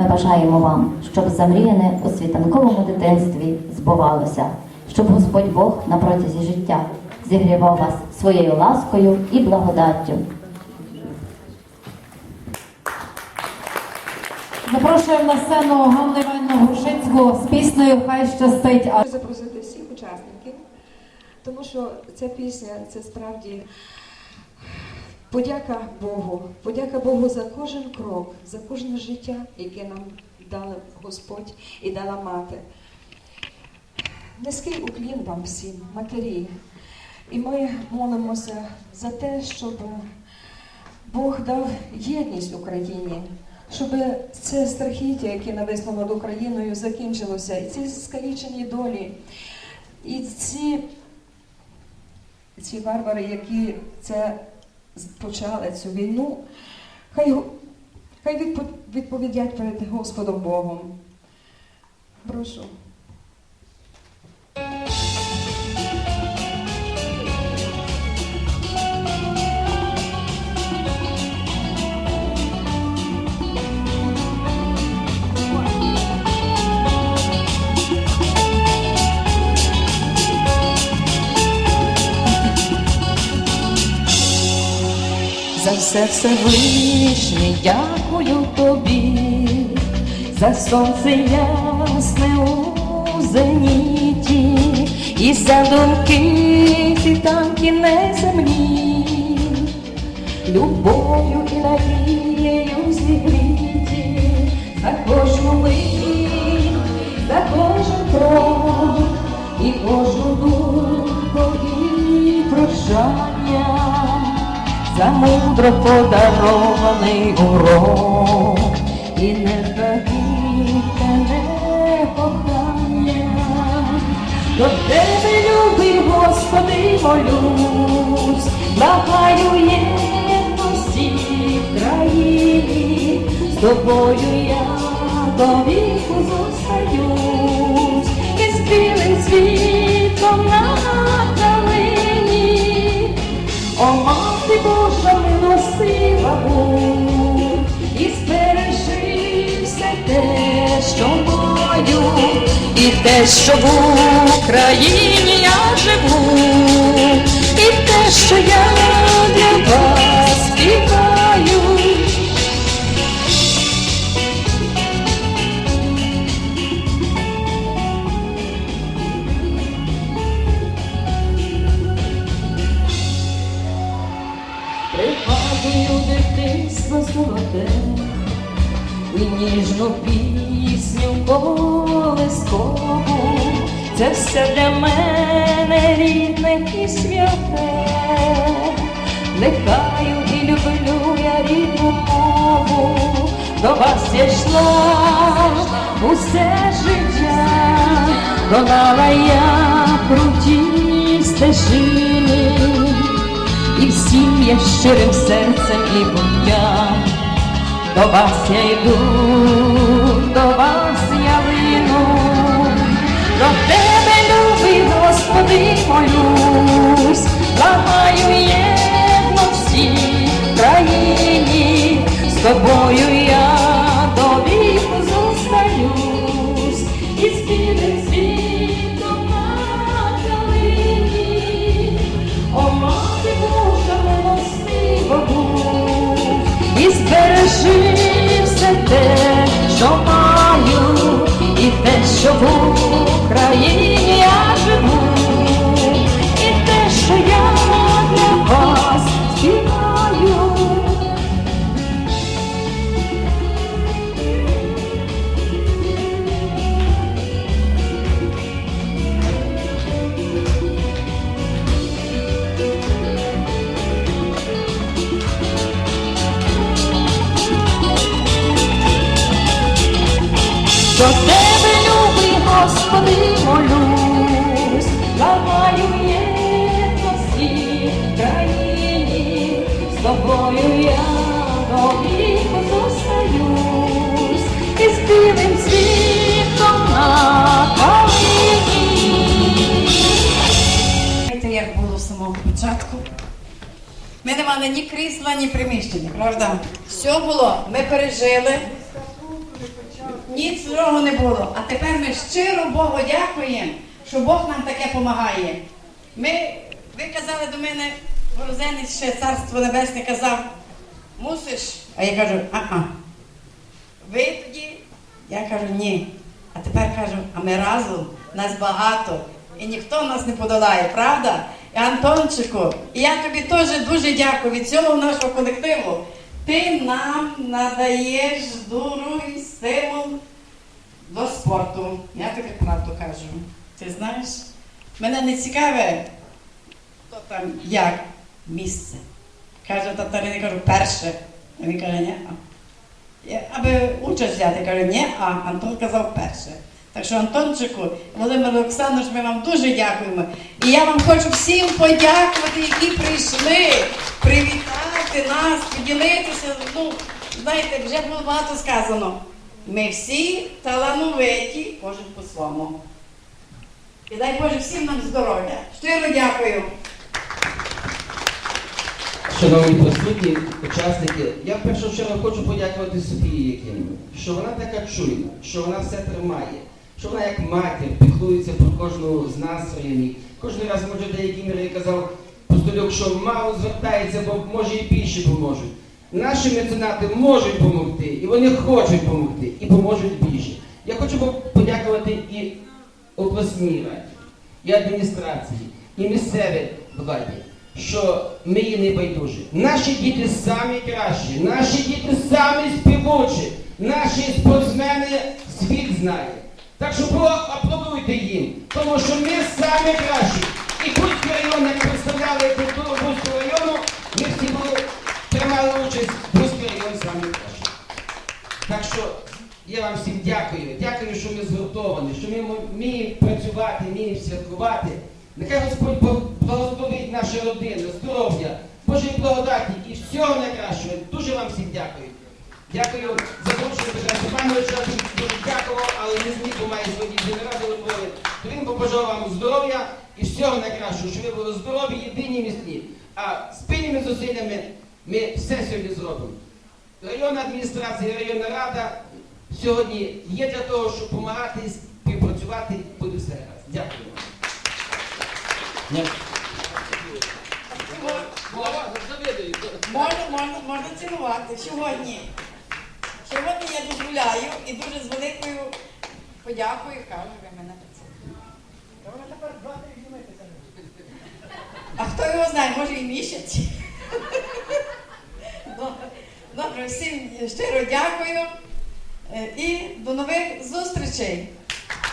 Ми бажаємо вам, щоб замріяне у світанковому дитинстві збувалося, щоб Господь Бог на протязі життя зігрівав вас своєю ласкою і благодаттю. Запрошуємо на сцену Ганну Іванівну Грушинську з піснею Хай щастить. Запросити всіх учасників, тому що ця пісня це справді подяка Богу. Подяка Богу за кожен крок, за кожне життя, яке нам дав Господь і дала мати. Низький уклін вам всім, матері. І ми молимося за те, щоб Бог дав єдність Україні, щоб це страхіття, яке нависло над Україною, закінчилося, і ці скалічені долі, і ці, ці варвари, які це почали цю війну, хай, хай відповідять перед Господом Богом. Прошу. Все Всевишній дякую тобі, за сонце ясне у зеніті, і за думки світанки неземні, любов'ю і надією зігріті, за за мудро подарований урок. І не непохитне кохання. До тебе, любий Господи, молюсь, благаю єдності в країні, з тобою я до віку зостаюсь, і те, що в Україні я живу, і те, що я для вас співаю. Пригадую дитинство золоте і ніжну пісню колискову. Це все для мене рідне і святе. Нехаю і люблю я рідну мову, до вас я йшла усе життя, долала я круті стежини. І всім я щирим серцем і буттям до вас я йду, до вас тебе, любий Господи, молюсь, благаю єдності в країні, з тобою я до віку зостаюсь, і з білим світом на калині. Знаєте, як було з самого початку? Ми не мали ні крісла, ні приміщення, правда? Все було, ми пережили. Ніч дорого не було. А тепер ми щиро Богу дякуємо, що Бог нам таке допомагає. Ми, ви казали до мене, Борозенець ще царство небесне казав, мусиш. А я кажу, а-а. Ви тоді? Я кажу, ні. А тепер кажу, а ми разом, нас багато. І ніхто нас не подолає, правда? І Антончику, і я тобі теж дуже дякую від цього нашого колективу. Ти нам надаєш і стимул до спорту. Я тобі правду кажу. Ти знаєш, мене не цікаве, хто там як місце. Каже татарин, кажу, перше. А Він каже, ні. Я- Аби участь взяти, кажу, ні, а Антон казав перше. Так що, Антончику, Володимир Олександрович, ми вам дуже дякуємо. І я вам хочу всім подякувати, які прийшли привітати нас, поділитися. Ну, знаєте, вже було багато сказано. Ми всі талановиті, кожен по-своєму. І дай Боже всім нам здоров'я. Щиро дякую. Шановні присутні, учасники, я в першу чергу хочу подякувати Софії Якимові, що вона така чуйна, що вона все тримає, що вона як матір піклується про кожного з нас районі. Кожен раз, може, деякі міри казав Постолюк, що мало звертається, бо може і більше поможуть. Наші меценати можуть допомогти, і вони хочуть допомогти, і поможуть більше. Я хочу подякувати і обласній раді, і адміністрації, і місцевій владі, що ми є небайдужі. Наші діти самі кращі, наші діти самі співучі, наші спортсмени світ знає. Так що поаплодуйте їм, тому що ми самі кращі. І Бузький район, як представляли культуру Бузького району, ми всі були, приймали участь, Бузький район самі кращі. Так що я вам всім дякую. Дякую, що ми згуртовані, що ми вміємо працювати, вміємо святкувати. Нехай Господь благословить наші родини, здоров'я, Божої благодаті і всього найкращого. Дуже вам всім дякую. Дякую за запрошення Петра Степановича. Дуже дякував, але не зміг, бо має сьогодні день ради у Львові. То він побажав вам здоров'я і всього найкращого, щоб ви були здорові, єдині міцні. А спільними зусиллями ми все сьогодні зробимо. Районна адміністрація, районна рада сьогодні є для того, щоб допомагати, співпрацювати, буде все гаразд. Дякую вам. Можна, можна, можна цілувати сьогодні. Сьогодні я дозволяю і дуже з великою подякою кажу, ви мене поцілуєте. А хто його знає, може і місяць. Всім щиро дякую Е, і до нових зустрічей.